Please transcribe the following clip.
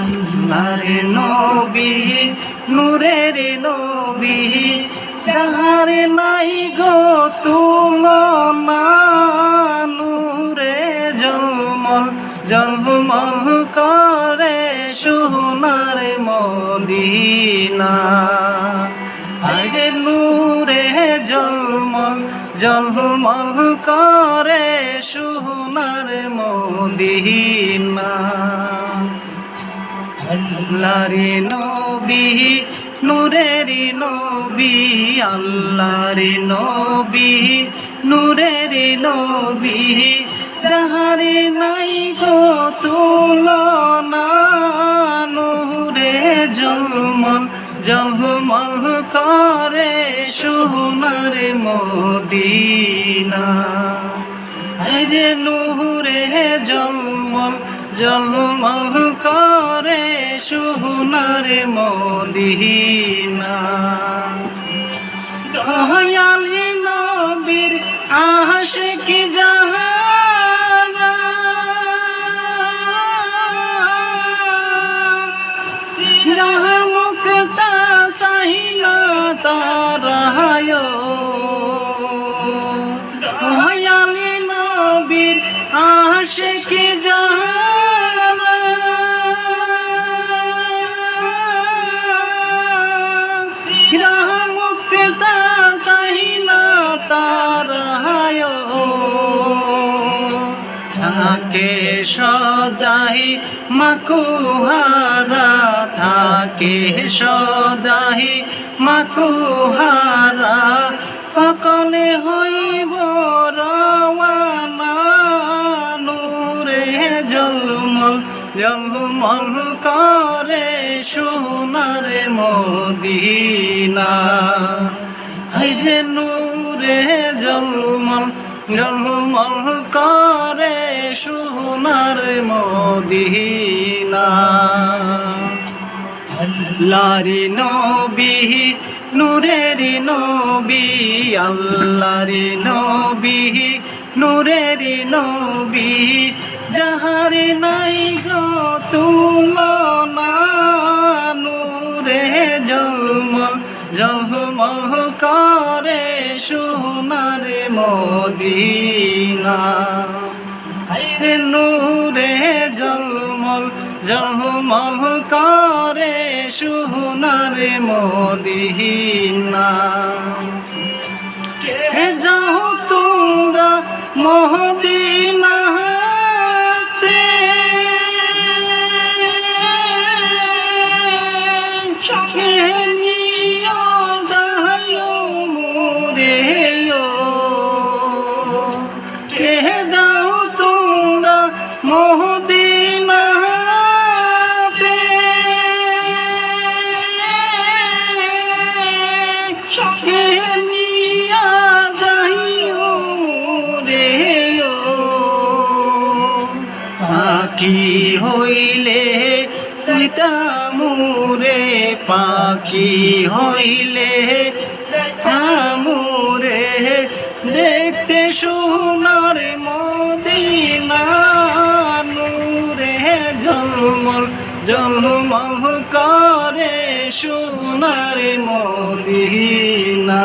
আল্লাহর নবী, নূরের নবী, যাহার নাই গো তুলনা, নূরে জলমল জলমল করে সোনার মদিনা। আরে নূরে জলমল জলমল করে সোনার মদিনা। আল্লাহরে নবী, নূরের নবী, আল্লাহর নবী, নূরের নবী। যাহারে নাই গো তুলনা, নূরে জলমল জলমল করে সোনার মদিনা। আরে নূরে জলমল জলমল করে সোনার মদিনা। নবীর আশিকি তারায় থাকে সদাই মাকুহারা থাকে সদাই মাকুহারা। ককলে হইব জলমল করে সোনার মদিনা। হাইরে নূরে জলমল জলমল করে সোনার মদিনা। আল্লাহরি নবী, নূরের নবী, আল্লাহরি নবী নূরের নবী, যাহার নাই গো তুলনা, নূরে জলমল জলমল করে সোনার মদিনা। আরে নূরে জলমল জলমল করে সোনার মদিনা। তোমরা মহদিনাতে পাখি হইলে সীতামুরে পাখি হইলে সীতামুরে দেখতে সোনার মদিনা নূরে জলমল জলমল করে সোনার মদিনা।